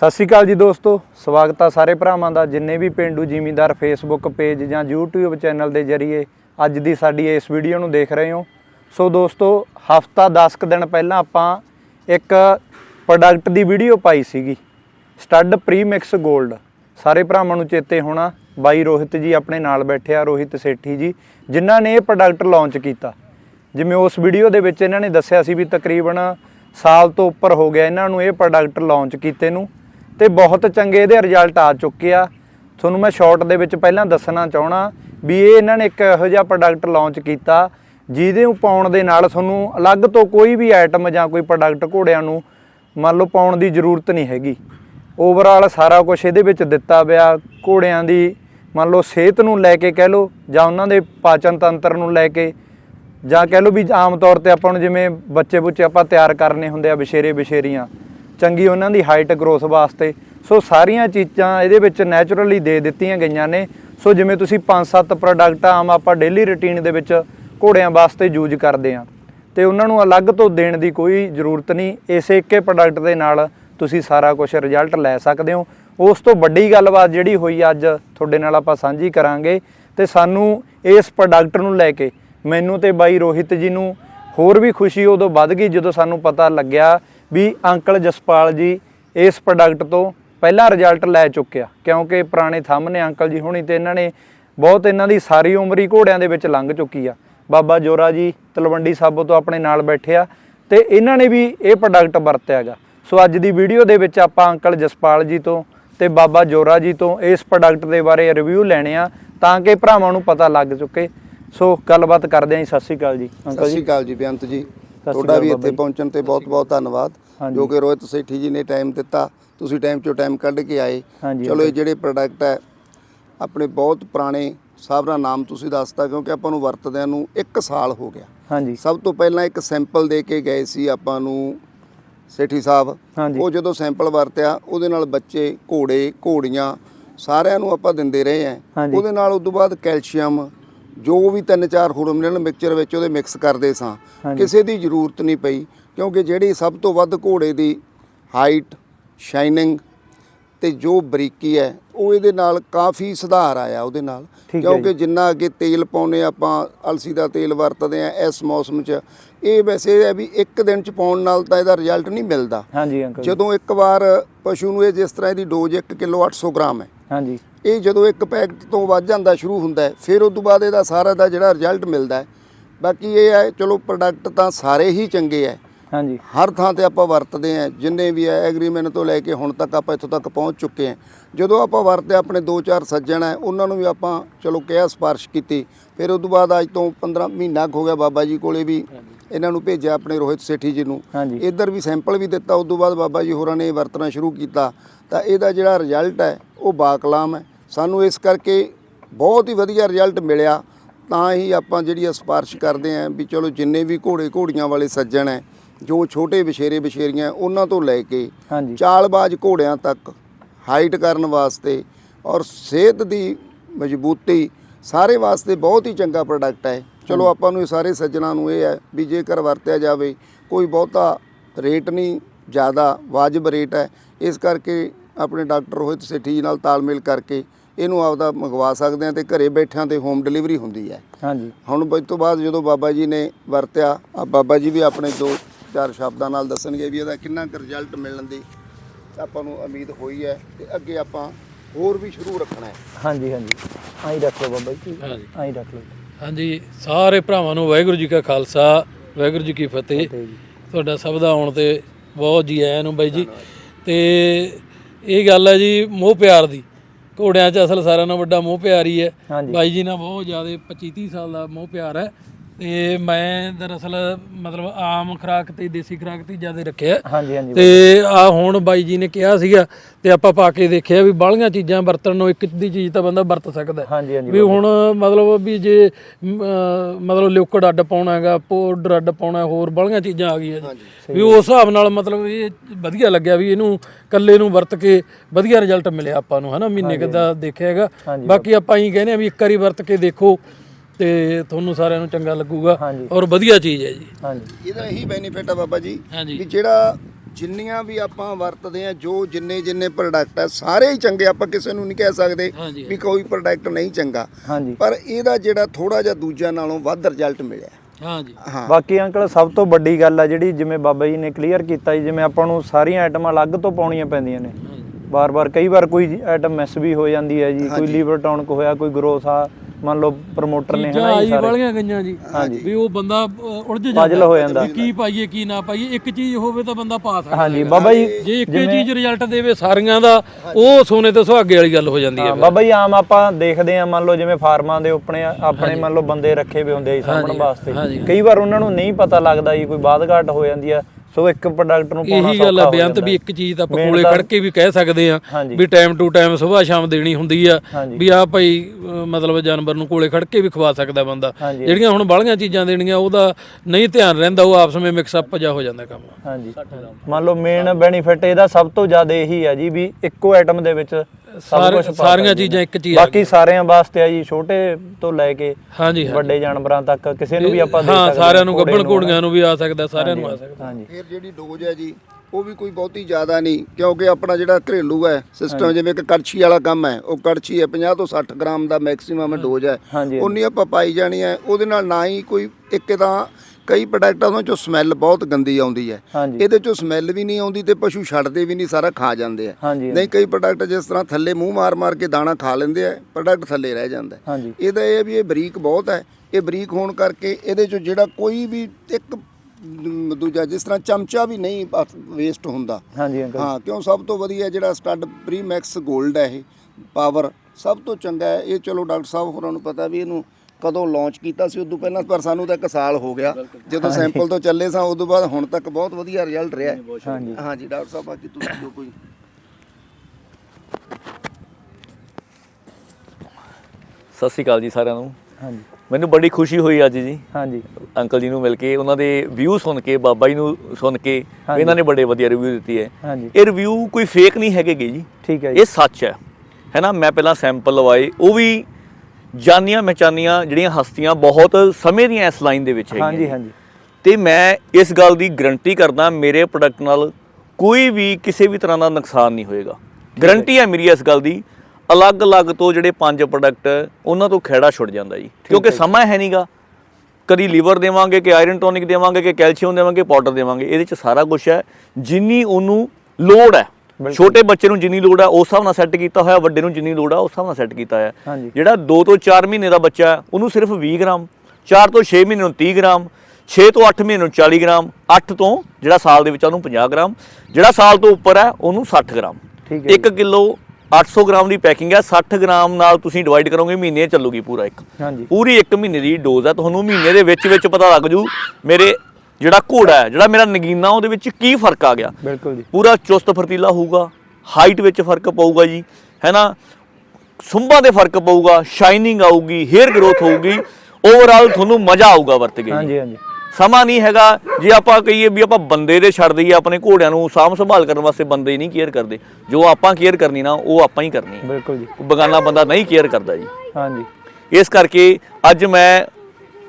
ਸਤਿ ਸ਼੍ਰੀ ਅਕਾਲ ਜੀ ਦੋਸਤੋ, ਸਵਾਗਤ ਆ ਸਾਰੇ ਭਰਾਵਾਂ ਦਾ, ਜਿੰਨੇ ਵੀ ਪਿੰਡੂ ਜ਼ਿਮੀਂਦਾਰ ਫੇਸਬੁੱਕ ਪੇਜ ਜਾਂ YouTube ਚੈਨਲ ਦੇ ਜ਼ਰੀਏ ਅੱਜ ਦੀ ਸਾਡੀ ਇਸ ਵੀਡੀਓ ਨੂੰ ਦੇਖ ਰਹੇ ਹੋ। ਸੋ ਦੋਸਤੋ, ਹਫਤਾ 10 ਕੁ ਦਿਨ ਪਹਿਲਾਂ ਆਪਾਂ ਇੱਕ ਪ੍ਰੋਡਕਟ ਦੀ ਵੀਡੀਓ ਪਾਈ ਸੀਗੀ ਸਟੱਡ ਪ੍ਰੀਮਿਕਸ 골ਡ ਸਾਰੇ ਭਰਾਵਾਂ ਨੂੰ ਚੇਤੇ ਹੋਣਾ, ਬਾਈ ਰੋਹਿਤ ਜੀ ਆਪਣੇ ਨਾਲ ਬੈਠੇ ਆ, ਰੋਹਿਤ ਸੇਠੀ ਜੀ, ਜਿਨ੍ਹਾਂ ਨੇ ਇਹ ਪ੍ਰੋਡਕਟ ਲਾਂਚ ਕੀਤਾ। ਜਿਵੇਂ ਉਸ ਵੀਡੀਓ ਦੇ ਵਿੱਚ ਇਹਨਾਂ ਨੇ ਦੱਸਿਆ ਸੀ ਵੀ ਤਕਰੀਬਨ ਸਾਲ ਤੋਂ ਉੱਪਰ ਹੋ ਗਿਆ ਇਹਨਾਂ ਨੂੰ ਇਹ ਪ੍ਰੋਡਕਟ ਲਾਂਚ ਕੀਤੇ ਨੂੰ। ਤੇ ਬਹੁਤ ਚੰਗੇ ਇਹਦੇ ਰਿਜ਼ਲਟ ਆ ਚੁੱਕੇ ਆ। ਤੁਹਾਨੂੰ ਮੈਂ ਸ਼ਾਰਟ ਦੇ ਵਿੱਚ ਪਹਿਲਾਂ ਦੱਸਣਾ ਚਾਹਣਾ ਵੀ ਇਹ ਇਹਨਾਂ ਨੇ ਇੱਕ ਇਹੋ ਜਿਹਾ ਪ੍ਰੋਡਕਟ ਲਾਂਚ ਕੀਤਾ, ਜਿਹਦੇ ਨੂੰ ਪਾਉਣ ਦੇ ਨਾਲ ਤੁਹਾਨੂੰ ਅਲੱਗ ਤੋਂ ਕੋਈ ਵੀ ਆਈਟਮ ਜਾਂ ਕੋਈ ਪ੍ਰੋਡਕਟ ਘੋੜਿਆਂ ਨੂੰ ਮੰਨ ਲਓ ਪਾਉਣ ਦੀ ਜ਼ਰੂਰਤ ਨਹੀਂ ਹੈਗੀ। ਓਵਰਆਲ ਸਾਰਾ ਕੁਝ ਇਹਦੇ ਵਿੱਚ ਦਿੱਤਾ ਪਿਆ, ਘੋੜਿਆਂ ਦੀ ਮੰਨ ਲਓ ਸਿਹਤ ਨੂੰ ਲੈ ਕੇ ਕਹਿ ਲਓ ਜਾਂ ਉਹਨਾਂ ਦੇ ਪਾਚਨ ਤੰਤਰ ਨੂੰ ਲੈ ਕੇ ਜਾਂ ਕਹਿ ਲਓ ਵੀ ਆਮ ਤੌਰ ਤੇ ਆਪਾਂ ਨੂੰ ਜਿਵੇਂ ਬੱਚੇ ਬੁੱਚੇ ਆਪਾਂ ਤਿਆਰ ਕਰਨੇ ਹੁੰਦੇ ਆ ਵਿਸ਼ੇਰੇ ਵਿਸ਼ੇਰੀਆਂ ਚੰਗੀ ਉਹਨਾਂ ਦੀ ਹਾਈਟ ਗਰੋਥ ਵਾਸਤੇ। ਸੋ ਸਾਰੀਆਂ ਚੀਜ਼ਾਂ ਇਹਦੇ ਵਿੱਚ ਨੈਚੁਰਲੀ ਦੇ ਦਿੱਤੀਆਂ ਗਈਆਂ ਨੇ। ਸੋ ਜਿਵੇਂ ਤੁਸੀਂ 5-7 ਪ੍ਰੋਡਕਟ ਆਮ ਆਪਾਂ ਡੇਲੀ ਰੁਟੀਨ ਦੇ ਵਿੱਚ ਘੋੜਿਆਂ ਵਾਸਤੇ ਯੂਜ਼ ਕਰਦੇ ਆ ਤੇ ਉਹਨਾਂ ਨੂੰ ਅਲੱਗ ਤੋਂ ਦੇਣ ਦੀ ਕੋਈ ਜ਼ਰੂਰਤ ਨਹੀਂ। ਇਸੇ ਇੱਕੇ ਪ੍ਰੋਡਕਟ ਦੇ ਨਾਲ ਤੁਸੀਂ ਸਾਰਾ ਕੁਝ ਰਿਜ਼ਲਟ ਲੈ ਸਕਦੇ ਹੋ। ਉਸ ਤੋਂ ਵੱਡੀ ਗੱਲਬਾਤ ਜਿਹੜੀ ਹੋਈ ਅੱਜ ਤੁਹਾਡੇ ਨਾਲ ਆਪਾਂ ਸਾਂਝੀ ਕਰਾਂਗੇ। ਤੇ ਸਾਨੂੰ ਇਸ ਪ੍ਰੋਡਕਟ ਨੂੰ ਲੈ ਕੇ ਮੈਨੂੰ ਤੇ ਬਾਈ ਰੋਹਿਤ ਜੀ ਨੂੰ ਹੋਰ ਵੀ ਖੁਸ਼ੀ ਉਦੋਂ ਵੱਧ ਗਈ ਜਦੋਂ ਸਾਨੂੰ ਪਤਾ ਲੱਗਿਆ ਵੀ ਅੰਕਲ ਜਸਪਾਲ ਜੀ ਇਸ ਪ੍ਰੋਡਕਟ ਤੋਂ ਪਹਿਲਾ ਰਿਜ਼ਲਟ ਲੈ ਚੁੱਕਿਆ। ਕਿਉਂਕਿ ਪੁਰਾਣੇ ਥੰਮ ਨੇ ਅੰਕਲ ਜੀ ਹੁਣੀ ਤੇ ਇਹਨਾਂ ਨੇ ਬਹੁਤ ਇਹਨਾਂ ਦੀ ਸਾਰੀ ਉਮਰ ਹੀ ਘੋੜਿਆਂ ਦੇ ਵਿੱਚ ਲੰਘ ਚੁੱਕੀ ਆ। ਬਾਬਾ ਜੋਰਾ ਜੀ ਤਲਵੰਡੀ ਸਾਬੋ ਤੋਂ ਆਪਣੇ ਨਾਲ ਬੈਠੇ ਆ ਤੇ ਇਹਨਾਂ ਨੇ ਵੀ ਇਹ ਪ੍ਰੋਡਕਟ ਵਰਤਿਆਗਾ ਸੋ ਅੱਜ ਦੀ ਵੀਡੀਓ ਦੇ ਵਿੱਚ ਆਪਾਂ ਅੰਕਲ ਜਸਪਾਲ ਜੀ ਤੋਂ ਤੇ ਬਾਬਾ ਜੋਰਾ ਜੀ ਤੋਂ ਇਸ ਪ੍ਰੋਡਕਟ ਦੇ ਬਾਰੇ ਰਿਵਿਊ ਲੈਣੇ ਆ ਤਾਂ ਕਿ ਭਰਾਵਾਂ ਨੂੰ ਪਤਾ ਲੱਗ ਚੁੱਕੇ। ਸੋ ਗੱਲਬਾਤ ਕਰਦੇ ਆਂ ਜੀ, ਸਤਿ ਸ਼੍ਰੀ ਅਕਾਲ ਜੀ। ਸਤਿ ਅੰਕਲ ਸ਼੍ਰੀ ਜੀ ਅਕਾਲ ਜੀ, ਬੇਅੰਤ ਜੀ। ਤੁਹਾਡਾ ਵੀ ਇੱਥੇ। ਪਹੁੰਚਣ ਤੇ ਬਹੁਤ-ਬਹੁਤ ਧੰਨਵਾਦ ਹਾਂਜੀ। ਜੋ ਕਿ ਰੋਹਿਤ ਸੇਠੀ ਜੀ ਨੇ ਟਾਈਮ ਦਿੱਤਾ ਤੁਸੀਂ ਟਾਈਮ ਚੋਂ ਟਾਈਮ ਕੱਢ ਕੇ ਆਏ ਚਲੋ ਇਹ। ਜਿਹੜੇ ਪ੍ਰੋਡਕਟ ਹੈ ਆਪਣੇ ਬਹੁਤ ਪੁਰਾਣੇ ਸਾਹਿਬ ਦਾ ਨਾਮ ਤੁਸੀਂ ਦੱਸਤਾ ਕਿਉਂਕਿ ਆਪਾਂ ਨੂੰ ਵਰਤਦਿਆਂ ਨੂੰ 1 ਸਾਲ ਹੋ ਗਿਆ ਹਾਂਜੀ ਸਭ ਤੋਂ ਪਹਿਲਾਂ ਇੱਕ ਸੈਂਪਲ ਦੇ ਕੇ ਗਏ ਸੀ ਆਪਾਂ ਨੂੰ ਸੇਠੀ ਸਾਹਿਬ। ਉਹ ਜਦੋਂ ਸੈਂਪਲ ਵਰਤਿਆ ਉਹਦੇ ਨਾਲ ਬੱਚੇ ਘੋੜੇ ਘੋੜੀਆਂ ਸਾਰਿਆਂ ਨੂੰ ਆਪਾਂ ਦਿੰਦੇ ਰਹੇ ਆ। ਉਹਦੇ ਨਾਲ ਉਸ ਤੋਂ ਬਾਅਦ ਕੈਲਸ਼ੀਅਮ ਜੋ ਵੀ ਤਿੰਨ ਚਾਰ ਹਾਰਮੋਨਲ ਮਿਕਸਚਰ ਵਿੱਚ ਉਹਦੇ ਮਿਕਸ ਕਰਦੇ ਸਾਂ। ਕਿਸੇ ਦੀ ਜ਼ਰੂਰਤ ਨਹੀਂ ਪਈ ਕਿਉਂਕਿ ਜਿਹੜੀ ਸਭ ਤੋਂ ਵੱਧ ਘੋੜੇ ਦੀ ਹਾਈਟ ਸ਼ਾਈਨਿੰਗ ਤੇ ਜੋ ਬਰੀਕੀ ਹੈ ਉਹ ਇਹਦੇ ਨਾਲ ਕਾਫੀ ਸੁਧਾਰ ਆਇਆ ਉਹਦੇ ਨਾਲ ਕਿਉਂਕਿ। ਜਿੰਨਾ ਅੱਗੇ ਤੇਲ ਪਾਉਨੇ ਆਪਾਂ ਅਲਸੀ ਦਾ ਤੇਲ ਵਰਤਦੇ ਆ ਇਸ ਮੌਸਮ 'ਚ ਇਹ ਵੈਸੇ ਇਹ ਹੈ ਵੀ ਇੱਕ ਦਿਨ 'ਚ ਪਾਉਣ ਨਾਲ ਤਾਂ ਇਹਦਾ ਰਿਜ਼ਲਟ ਨਹੀਂ ਮਿਲਦਾ ਹਾਂਜੀ ਅੰਕਲ ਜੀ ਜਦੋਂ ਇੱਕ ਵਾਰ ਪਸ਼ੂ ਨੂੰ ਇਹ ਜਿਸ ਤਰ੍ਹਾਂ ਇਹਦੀ ਡੋਜ਼ 1 ਕਿਲੋ 800 ਗ੍ਰਾਮ ਹੈ ਹਾਂਜੀ। ਇਹ ਜਦੋਂ ਇੱਕ ਪੈਕਟ ਤੋਂ ਵੱਧ ਜਾਂਦਾ ਸ਼ੁਰੂ ਹੁੰਦਾ ਹੈ ਫਿਰ ਉਸ ਤੋਂ ਬਾਅਦ ਇਹਦਾ ਸਾਰਾ ਦਾ ਜਿਹੜਾ ਰਿਜ਼ਲਟ ਮਿਲਦਾ ਹੈ। ਬਾਕੀ ਇਹ ਹੈ ਚਲੋ ਪ੍ਰੋਡਕਟ ਤਾਂ ਸਾਰੇ ਹੀ ਚੰਗੇ ਹੈ। ਹਾਂਜੀ। ਹਰ ਥਾਂ ਤੇ ਆਪਾਂ ਵਰਤਦੇ ਆਂ ਜਿੰਨੇ ਵੀ ਹੈ ਐਗਰੀਮੈਂਟ ਤੋਂ ਲੈ ਕੇ ਹੁਣ ਤੱਕ ਆਪਾਂ ਇੱਥੋਂ ਤੱਕ ਪਹੁੰਚ ਚੁੱਕੇ ਆਂ ਜਦੋਂ ਆਪਾਂ ਵਰਤੇ ਆਪਣੇ 2-4 ਸੱਜਣ ਹੈ ਉਹਨਾਂ ਨੂੰ ਵੀ ਆਪਾਂ ਚਲੋ ਕਿਹਾ ਸਪਾਰਸ਼ ਕੀਤੀ। ਫਿਰ ਉਸ ਤੋਂ ਬਾਅਦ ਅੱਜ ਤੋਂ 15 ਮਹੀਨਾ ਹੋ ਗਿਆ ਬਾਬਾ ਜੀ ਕੋਲੇ ਵੀ ਇਹਨਾਂ ਨੂੰ ਭੇਜਿਆ ਆਪਣੇ ਰੋਹਿਤ ਸੇਠੀ ਜੀ ਨੂੰ। ਹਾਂਜੀ। ਇੱਧਰ ਵੀ ਸੈਂਪਲ ਵੀ ਦਿੱਤਾ ਉਸ ਤੋਂ ਬਾਅਦ ਬਾਬਾ ਜੀ ਹੋਰਾਂ ਨੇ ਵਰਤਣਾ ਸ਼ੁਰੂ ਕੀਤਾ। ਤਾਂ ਇਹਦਾ ਜਿਹੜਾ ਰਿਜ਼ਲਟ ਹੈ ਉਹ ਬਾਕਲਾਮ ਹੈ। ਸਾਨੂੰ ਇਸ ਕਰਕੇ ਬਹੁਤ ਹੀ ਵਧੀਆ ਰਿਜ਼ਲਟ ਮਿਲਿਆ। ਤਾਂ ਹੀ ਆਪਾਂ ਜਿਹੜੀ ਆ ਸਿਫਾਰਿਸ਼ ਕਰਦੇ ਆਂ ਵੀ ਚਲੋ ਜਿੰਨੇ ਵੀ ਘੋੜੇ ਘੋੜੀਆਂ ਵਾਲੇ ਸੱਜਣ ਹੈ ਜੋ ਛੋਟੇ ਵਿਸ਼ੇਰੇ ਵਿਸ਼ੇਰੀਆਂ ਉਹਨਾਂ ਤੋਂ ਲੈ ਕੇ ਚਾਲਬਾਜ਼ ਘੋੜਿਆਂ ਤੱਕ ਹਾਈਟ ਕਰਨ ਵਾਸਤੇ ਔਰ ਸਿਹਤ ਦੀ ਮਜ਼ਬੂਤੀ ਸਾਰੇ ਵਾਸਤੇ ਬਹੁਤ ਹੀ ਚੰਗਾ ਪ੍ਰੋਡਕਟ ਹੈ। ਚਲੋ ਆਪਾਂ ਨੂੰ ਇਹ ਸਾਰੇ ਸੱਜਣਾ ਨੂੰ ਇਹ ਹੈ ਵੀ ਜੇਕਰ ਵਰਤਿਆ ਜਾਵੇ ਕੋਈ ਬਹੁਤਾ ਰੇਟ ਨਹੀਂ ਜ਼ਿਆਦਾ ਵਾਜਬ ਰੇਟ ਹੈ। ਇਸ ਕਰਕੇ ਆਪਣੇ ਡਾਕਟਰ ਰੋਹਿਤ ਸੇਠੀ ਜੀ ਨਾਲ ਤਾਲਮੇਲ ਕਰਕੇ ਇਹਨੂੰ ਆਪਦਾ ਮੰਗਵਾ ਸਕਦੇ ਆ ਤੇ ਘਰੇ ਬੈਠਿਆਂ ਤੇ ਹੋਮ ਡਿਲੀਵਰੀ ਹੁੰਦੀ ਹੈ। ਹਾਂਜੀ। ਹੁਣ ਇਸ ਤੋਂ ਬਾਅਦ ਜਦੋਂ ਬਾਬਾ ਜੀ ਨੇ ਵਰਤਿਆ ਆ ਬਾਬਾ ਜੀ ਵੀ ਆਪਣੇ ਦੋ ਚਾਰ ਸ਼ਬਦਾਂ ਨਾਲ ਦੱਸਣਗੇ ਵੀ ਇਹਦਾ ਕਿੰਨਾ ਕੁ ਰਿਜ਼ਲਟ ਮਿਲਣ ਦੀ ਆਪਾਂ ਨੂੰ ਉਮੀਦ ਹੋਈ ਹੈ ਤੇ ਅੱਗੇ ਆਪਾਂ ਹੋਰ ਵੀ ਸ਼ੁਰੂ ਰੱਖਣਾ ਹੈ। ਹਾਂਜੀ ਹਾਂਜੀ। ਆਈ ਰੱਖ ਲਓ ਬਾਬਾ ਜੀ। ਹਾਂਜੀ। ਆਈ ਰੱਖ ਲਓ। ਹਾਂਜੀ ਸਾਰੇ ਭਰਾਵਾਂ ਨੂੰ ਵਾਹਿਗੁਰੂ ਜੀ ਕਾ ਖਾਲਸਾ ਵਾਹਿਗੁਰੂ ਜੀ ਕੀ ਫਤਿਹ। ਤੁਹਾਡਾ ਸਭ ਦਾ ਆਉਣ ਤੇ ਬਹੁਤ ਜੀ ਆਇਆਂ ਨੂੰ ਬਾਈ ਜੀ। ਤੇ ਇਹ ਗੱਲ ਹੈ ਜੀ ਮੋਹ ਪਿਆਰ ਦੀ। ਘੋੜਿਆਂ 'ਚ ਅਸਲ ਸਾਰਿਆਂ ਨਾਲੋਂ ਵੱਡਾ ਮੋਹ ਪਿਆਰ ਹੀ ਹੈ। ਹਾਂਜੀ। ਬਾਈ ਜੀ ਨਾਲ ਬਹੁਤ ਜ਼ਿਆਦਾ 25 30 ਸਾਲ ਦਾ ਮੋਹ ਪਿਆਰ ਹੈ। ਤੇ ਮੈਂ ਦਰਅਸਲ ਮਤਲਬ ਆਮ ਖੁਰਾਕ ਤੇ ਦੇਸੀ ਖੁਰਾਕ ਤੇ ਜ਼ਿਆਦਾ ਰੱਖਿਆ। ਹਾਂਜੀ ਹਾਂਜੀ ਤੇ ਆ ਹੁਣ ਬਾਈ ਜੀ ਨੇ ਕਿਹਾ ਸੀਗਾ ਤੇ ਆਪਾਂ ਪਾ ਕੇ ਦੇਖਿਆ ਵੀ ਬਾਹਲੀਆਂ ਚੀਜ਼ਾਂ ਵਰਤਣ ਨੂੰ ਇੱਕ ਦੀ ਚੀਜ਼ ਤਾਂ ਬੰਦਾ ਵਰਤ ਸਕਦਾ ਹੈ। ਹਾਂਜੀ ਹਾਂਜੀ ਵੀ ਹੁਣ ਮਤਲਬ ਵੀ ਜੇ ਮਤਲਬ ਲਿਕਵਿਡ ਅੱਡ ਪਾਉਣਾ ਹੈਗਾ ਪਾਊਡਰ ਅੱਡ ਪਾਉਣਾ ਹੋਰ ਬਾਹਲੀਆਂ ਚੀਜ਼ਾਂ ਆ ਗਈਆਂ ਵੀ ਉਸ ਹਿਸਾਬ ਨਾਲ ਮਤਲਬ ਇਹ ਵਧੀਆ ਲੱਗਿਆ ਵੀ ਇਹਨੂੰ ਕੱਲੇ ਨੂੰ ਵਰਤ ਕੇ ਵਧੀਆ ਰਿਜ਼ਲਟ ਮਿਲਿਆ ਆਪਾਂ ਨੂੰ ਹਨਾ? ਮਹੀਨੇ ਕੁ ਦਾ ਦੇਖਿਆ ਹੈਗਾ। ਬਾਕੀ ਆਪਾਂ ਹੀ ਕਹਿੰਦੇ ਆ ਵੀ ਇੱਕ ਵਾਰੀ ਵਰਤ ਕੇ ਦੇਖੋ ਤੇ ਤੁਹਾਨੂੰ ਸਾਰਿਆਂ ਨੂੰ ਚੰਗਾ ਲੱਗੂਗਾ ਹਾਂਜੀ। ਔਰ ਵਧੀਆ ਚੀਜ਼ ਹੈ ਜੀ। ਹਾਂਜੀ। ਇਹਦਾ ਇਹੀ ਬੈਨੀਫਿਟ ਆ ਬਾਬਾ ਜੀ ਹਾਂਜੀ। ਵੀ ਜਿਹੜਾ ਜਿੰਨੀਆਂ ਵੀ ਆਪਾਂ ਵਰਤਦੇ ਆ ਜੋ ਜਿੰਨੇ ਜਿੰਨੇ ਪ੍ਰੋਡਕਟ ਆ ਸਾਰੇ ਹੀ ਚੰਗੇ ਆਪਾਂ ਕਿਸੇ ਨੂੰ ਨਹੀਂ ਕਹਿ ਸਕਦੇ ਹਾਂਜੀ। ਵੀ ਕੋਈ ਪ੍ਰੋਡਕਟ ਨਹੀਂ ਚੰਗਾ। ਹਾਂਜੀ। ਪਰ ਇਹਦਾ ਜਿਹੜਾ ਥੋੜਾ ਜਿਹਾ ਦੂਜਿਆਂ ਨਾਲੋਂ ਵੱਧ ਰਿਜ਼ਲਟ ਮਿਲਿਆ। ਹਾਂਜੀ। ਹਾਂ। ਬਾਕੀ ਅੰਕਲ ਸਭ ਤੋਂ ਵੱਡੀ ਗੱਲ ਆ ਜਿਹੜੀ ਜਿਵੇਂ ਬਾਬਾ ਜੀ ਨੇ ਕਲੀਅਰ ਕੀਤਾ ਜੀ ਜਿਵੇਂ ਆਪਾਂ ਨੂੰ ਸਾਰੀਆਂ ਆਈਟਮਾਂ ਅਲੱਗ ਤੋਂ ਪਾਉਣੀਆਂ ਪੈਂਦੀਆਂ ਨੇ। ਬਾਰ-ਬਾਰ ਕਈ ਵਾਰ ਕੋਈ ਆਈਟਮ ਮਿਸ ਵੀ ਹੋ ਜਾਂਦੀ ਹੈ ਜੀ ਕੋਈ ਲੀਵਰ ਟੌਨਕ ਹੋਇਆ ਕੋਈ ਗਰੋਥ ਆ ਮੰਨ ਲਓ ਪ੍ਰਮੋਟਰ ਨੇ ਹਨਾ ਜੀ ਸਾਰੇ। ਵਾਲੀਆਂ ਗਈਆਂ ਜੀ। ਵੀ ਉਹ ਬੰਦਾ ਉਲਝ ਜਾਂਦਾ। ਵੀ ਕੀ ਪਾਈਏ ਕੀ ਨਾ ਪਾਈਏ ਇੱਕ ਚੀਜ਼ ਹੋਵੇ ਤਾਂ ਬੰਦਾ ਪਾ ਸਕਦਾ। ਹਾਂਜੀ ਬਾਬਾ ਜੀ ਜੇ ਇੱਕੇ ਚੀਜ਼ ਰਿਜ਼ਲਟ ਦੇਵੇ ਸਾਰੀਆਂ ਦਾ ਉਹ ਸੋਨੇ ਤੇ ਸੁਹਾਗੇ ਵਾਲੀ ਗੱਲ ਹੋ ਜਾਂਦੀ ਹੈ ਬਾਬਾ ਜੀ ਆਮ ਆਪਾਂ ਦੇਖਦੇ ਆ ਮੰਨ ਲਓ ਜਿਵੇਂ ਫਾਰਮਾਂ ਦੇ ਆਪਣੇ ਆਪਣੇ ਮੰਨ ਲਓ ਬੰਦੇ ਰੱਖੇ ਹੋਏ ਹੁੰਦੇ ਆ ਸਾਂਭਣ ਵਾਸਤੇ। ਕਈ ਵਾਰ ਉਹਨਾਂ ਨੂੰ ਨਹੀਂ ਪਤਾ ਲੱਗਦਾ ਜੀ ਕੋਈ ਬਾਦ ਘਾਟ ਹੋ ਜਾਂਦੀ ਆ। ਸੋ ਇੱਕ ਪ੍ਰੋਡਕਟ ਨੂੰ ਪਾਉਣਾ ਇਹੀ ਗੱਲ ਸੌਖਾ ਆ ਹੋ ਬੇਅੰਤ ਵੀ ਇੱਕ ਚੀਜ਼ ਤਾਂ ਆਪਾਂ ਕੋਲੇ ਖੜ ਕੇ ਵੀ ਕਹਿ ਸਕਦੇ ਆ। ਵੀ ਟਾਈਮ ਟੂ ਟਾਈਮ ਸਵੇਰ ਸ਼ਾਮ ਦੇਣੀ ਹੁੰਦੀ ਆ। ਵੀ ਆ ਭਾਈ ਮਤਲਬ ਜਾਨਵਰ ਨੂੰ ਕੋਲੇ ਖੜ ਕੇ ਵੀ ਖਵਾ ਸਕਦਾ ਬੰਦਾ। ਜਿਹੜੀਆਂ ਹੁਣ ਬਾਹਲੀਆਂ ਚੀਜ਼ਾਂ ਦੇਣੀਆਂ ਉਹਦਾ ਨਹੀਂ ਧਿਆਨ ਰਹਿੰਦਾ ਉਹ ਆਪਸ ਵਿੱਚ ਮਿਕਸ ਅਪ ਜਾ ਹੋ ਜਾਂਦਾ ਕੰਮ ਹਾਂਜੀ ਮੰਨ ਲਓ ਮੇਨ ਬੈਨੀਫਿਟ ਇਹਦਾ ਸਭ ਤੋਂ ਜ਼ਿਆਦਾ ਇਹੀ ਆ ਜੀ ਵੀ ਇੱਕੋ ਆਈਟਮ ਦੇ ਵਿੱਚ ਸਭ ਸਾਰੇ- ਕੁਝ ਸਾਰੀਆਂ ਚੀਜ਼ਾਂ ਇੱਕ ਚ ਹੀ ਆ ਬਾਕੀ ਸਾਰਿਆਂ ਵਾਸਤੇ ਆ ਜੀ ਛੋਟੇ ਤੋਂ ਲੈ ਕੇ ਹਾਂਜੀ ਵੱਡੇ ਜਾਨਵਰਾਂ ਤੱਕ ਕਿਸੇ ਨੂੰ ਵੀ ਆਪਾਂ ਦੇ ਹਾਂ ਸਾਰਿਆਂ ਨੂੰ ਗੱਬਣ ਘੋੜੀਆਂ ਨੂੰ ਵੀ ਆ ਸਕਦਾ ਸਾਰਿਆਂ ਨੂੰ ਆ ਸਕਦਾ। ਹਾਂਜੀ। ਫਿਰ ਜਿਹੜੀ ਡੋਜ਼ ਹੈ ਜੀ ਉਹ ਵੀ ਕੋਈ ਬਹੁਤੀ ਜ਼ਿਆਦਾ ਨਹੀਂ ਕਿਉਂਕਿ ਆਪਣਾ ਜਿਹੜਾ ਘਰੇਲੂ ਹੈ ਸਿਸਟਮ ਜਿਵੇਂ ਕਿ ਕੜਛੀ ਵਾਲਾ ਕੰਮ ਹੈ ਉਹ ਕੜਛੀ ਹੈ 50 ਤੋਂ 60 ਗ੍ਰਾਮ ਦਾ ਮੈਕਸਿਮਮ ਡੋਜ਼ ਹੈ। ਉਨੀ ਆਪਾਂ ਪਾਈ ਜਾਣੀ ਹੈ ਉਹਦੇ ਨਾਲ ਨਾ ਹੀ ਕੋਈ ਇੱਕ ਤਾਂ ਕਈ ਪ੍ਰੋਡਕਟਾਂ ਤੋਂ ਚੋਂ ਸਮੈਲ ਬਹੁਤ ਗੰਦੀ ਆਉਂਦੀ ਹੈ। ਇਹਦੇ ਚੋਂ ਸਮੈਲ ਵੀ ਨਹੀਂ ਆਉਂਦੀ ਤੇ ਪਸ਼ੂ ਛੱਡਦੇ ਵੀ ਨਹੀਂ ਸਾਰਾ ਖਾ ਜਾਂਦੇ ਆ। ਨਹੀਂ ਕਈ ਪ੍ਰੋਡਕਟ ਜਿਸ ਤਰ੍ਹਾਂ ਥੱਲੇ ਮੂੰਹ ਮਾਰ-ਮਾਰ ਕੇ ਦਾਣਾ ਖਾ ਲੈਂਦੇ ਆ ਪ੍ਰੋਡਕਟ ਥੱਲੇ ਰਹਿ ਜਾਂਦਾ ਇਹਦਾ ਇਹ ਵੀ ਇਹ ਬਰੀਕ ਬਹੁਤ ਹੈ ਇਹ ਬਰੀਕ ਹੋਣ ਕਰਕੇ ਇਹਦੇ ਚੋਂ ਜਿਹੜਾ ਕੋਈ ਵੀ ਇੱਕ ਦੂਜਾ ਜਿਸ ਤਰ੍ਹਾਂ ਚਮਚਾ ਵੀ ਨਹੀਂ ਵੇਸਟ ਹੁੰਦਾ। ਹਾਂਜੀ ਅੰਕਲ ਹਾਂ ਕਿਉਂ? ਸਭ ਤੋਂ ਵਧੀਆ ਜਿਹੜਾ ਸਟੱਡ ਪ੍ਰੀਮੈਕਸ 골ਡ ਹੈ ਇਹ ਪਾਵਰ ਸਭ ਤੋਂ ਚੰਗਾ ਹੈ। ਇਹ ਚਲੋ ਡਾਕਟਰ ਸਾਹਿਬ ਹੋਰਾਂ ਨੂੰ ਪਤਾ ਵੀ ਇਹਨੂੰ ਕਦੋਂ ਲਾਂਚ ਕੀਤਾ ਸੀ ਉਦੋਂ ਪਹਿਲਾਂ ਪਰ ਸਾਨੂੰ ਤਾਂ ਇੱਕ ਸਾਲ ਹੋ ਗਿਆ। ਜਦੋਂ ਸੈਂਪਲ ਤੋਂ ਚੱਲੇ ਸਾਂ ਉਦੋਂ ਬਾਅਦ ਹੁਣ ਤੱਕ ਬਹੁਤ ਵਧੀਆ ਰਿਜ਼ਲਟ ਰਿਹਾ। ਹੈ। ਹਾਂਜੀ ਹਾਂਜੀ ਡਾਕਟਰ ਸਾਹਿਬ ਬਾਕੀ ਤੁਸੀਂ ਜੋ ਕੋਈ ਸਤਿ ਸ਼੍ਰੀ ਅਕਾਲ ਜੀ ਸਾਰਿਆਂ ਨੂੰ। ਹਾਂਜੀ। ਮੈਨੂੰ ਬੜੀ ਖੁਸ਼ੀ ਹੋਈ ਅੱਜ ਜੀ। ਹਾਂਜੀ। ਅੰਕਲ ਜੀ ਨੂੰ ਮਿਲ ਕੇ ਉਹਨਾਂ ਦੇ ਵਿਊ ਸੁਣ ਕੇ ਬਾਬਾ ਜੀ ਨੂੰ ਸੁਣ ਕੇ। ਇਹਨਾਂ ਨੇ ਬੜੇ ਵਧੀਆ ਰਿਵਿਊ ਦਿੱਤੀ ਹੈ। ਇਹ ਰਿਵਿਊ ਕੋਈ ਫੇਕ ਨਹੀਂ ਹੈਗੇਗੇ ਜੀ। ਠੀਕ ਹੈ ਜੀ। ਇਹ ਸੱਚ ਹੈ। ਹੈਨਾ? ਮੈਂ ਪਹਿਲਾਂ ਸੈਂਪਲ ਲਵਾਏ ਉਹ ਵੀ ਜਾਨੀਆਂ ਮਚਾਨੀਆਂ ਜਿਹੜੀਆਂ ਹਸਤੀਆਂ ਬਹੁਤ ਸਮੇਂ ਦੀਆਂ ਇਸ ਲਾਈਨ ਦੇ ਵਿੱਚ ਹਾਂਜੀ ਹੈਗੀਆਂ ਹਾਂਜੀ। ਤੇ ਮੈਂ ਇਸ ਗੱਲ ਦੀ ਗਰੰਟੀ ਕਰਦਾ ਮੇਰੇ ਪ੍ਰੋਡਕਟ ਨਾਲ ਕੋਈ ਵੀ ਕਿਸੇ ਵੀ ਤਰ੍ਹਾਂ ਦਾ ਨੁਕਸਾਨ ਨਹੀਂ ਹੋਏਗਾ। ਗਰੰਟੀ ਹੈ ਮੇਰੀ ਇਸ ਗੱਲ ਦੀ ਅਲੱਗ-ਅਲੱਗ ਤੋਂ ਜਿਹੜੇ ਪੰਜ ਪ੍ਰੋਡਕਟ ਉਹਨਾਂ ਤੋਂ ਖਹਿੜਾ ਛੁੱਟ ਜਾਂਦਾ ਜੀ। ਕਿਉਂਕਿ ਸਮਾਂ ਹੈ ਨਹੀਂਗਾ ਕਦੀ ਲੀਵਰ ਦੇਵਾਂਗੇ ਕਿ ਆਇਰਨ ਟੋਨਿਕ ਦੇਵਾਂਗੇ ਕਿ ਕੈਲਸ਼ੀਅਮ ਦੇਵਾਂਗੇ ਪਾਊਡਰ ਦੇਵਾਂਗੇ ਇਹਦੇ ਚ ਸਾਰਾ ਕੁਝ ਹੈ। ਜਿੰਨੀ ਉਹਨੂੰ ਲੋੜ ਹੈ ਛੋਟੇ ਬੱਚੇ ਨੂੰ ਜਿੰਨੀ ਲੋੜ ਹੈ ਉਸ ਹਿਸਾਬ ਨਾਲ ਸੈੱਟ ਕੀਤਾ ਹੋਇਆ ਵੱਡੇ ਨੂੰ ਜਿੰਨੀ ਲੋੜ ਹੈ ਉਸ ਹਿਸਾਬ ਨਾਲ ਸੈੱਟ ਕੀਤਾ ਹੋਇਆ। ਜਿਹੜਾ 2 ਤੋਂ 4 ਮਹੀਨੇ ਦਾ ਬੱਚਾ ਉਹਨੂੰ ਸਿਰਫ 20 ਗ੍ਰਾਮ 4 ਤੋਂ 6 ਮਹੀਨੇ ਨੂੰ 30 ਗ੍ਰਾਮ 6 ਤੋਂ 8 ਮਹੀਨੇ ਨੂੰ 40 ਗ੍ਰਾਮ 8 ਤੋਂ ਜਿਹੜਾ ਸਾਲ ਦੇ ਵਿੱਚ ਆ ਉਹਨੂੰ 50 ਗ੍ਰਾਮ ਜਿਹੜਾ ਸਾਲ ਤੋਂ ਉੱਪਰ ਹੈ ਉਹਨੂੰ 60 ਗ੍ਰਾਮ। ਠੀਕ ਹੈ 1 ਕਿਲੋ 800 ਗ੍ਰਾਮ ਦੀ ਪੈਕਿੰਗ ਹੈ 60 ਗ੍ਰਾਮ ਨਾਲ ਤੁਸੀਂ ਡਿਵਾਈਡ ਕਰੋਗੇ ਮਹੀਨੇ ਚੱਲੂਗੀ ਪੂਰਾ ਇੱਕ। ਹਾਂਜੀ। ਪੂਰੀ 1 ਮਹੀਨੇ ਦੀ ਡੋਜ਼ ਹੈ ਤੁਹਾਨੂੰ ਮਹੀਨੇ ਦੇ ਵਿੱਚ ਵਿੱਚ ਪਤਾ ਲੱਗ ਜੂ ਮੇਰੇ ਜਿਹੜਾ ਘੋੜਾ ਹੈ ਜਿਹੜਾ ਮੇਰਾ ਨਗੀਨਾ ਉਹਦੇ ਵਿੱਚ ਕੀ ਫ਼ਰਕ ਆ ਗਿਆ? ਬਿਲਕੁਲ ਜੀ। ਪੂਰਾ ਚੁਸਤ ਫਰਤੀਲਾ ਹੋਊਗਾ ਹਾਈਟ ਵਿੱਚ ਫ਼ਰਕ ਪਊਗਾ ਜੀ ਹੈਨਾ? ਸੁੰਬਾਂ ਦੇ ਫ਼ਰਕ ਪਊਗਾ ਸ਼ਾਈਨਿੰਗ ਆਊਗੀ ਹੇਅਰ ਗਰੋਥ ਹੋਊਗੀ ਓਵਰਆਲ ਤੁਹਾਨੂੰ ਮਜ਼ਾ ਆਊਗਾ ਵਰਤ ਕੇ ਹਾਂਜੀ ਹਾਂਜੀ। ਸਮਾਂ ਨਹੀਂ ਹੈਗਾ ਜੇ ਆਪਾਂ ਕਹੀਏ ਵੀ ਆਪਾਂ ਬੰਦੇ ਦੇ ਛੱਡ ਦਈਏ ਆਪਣੇ ਘੋੜਿਆਂ ਨੂੰ ਸਾਂਭ ਸੰਭਾਲ ਕਰਨ ਵਾਸਤੇ ਬੰਦੇ ਨਹੀਂ ਕੇਅਰ ਕਰਦੇ। ਜੋ ਆਪਾਂ ਕੇਅਰ ਕਰਨੀ ਨਾ ਉਹ ਆਪਾਂ ਹੀ ਕਰਨੀ ਹੈ। ਬਿਲਕੁਲ ਜੀ। ਬਗਾਨਾ ਬੰਦਾ ਨਹੀਂ ਕੇਅਰ ਕਰਦਾ ਜੀ। ਹਾਂਜੀ। ਇਸ ਕਰਕੇ ਅੱਜ ਮੈਂ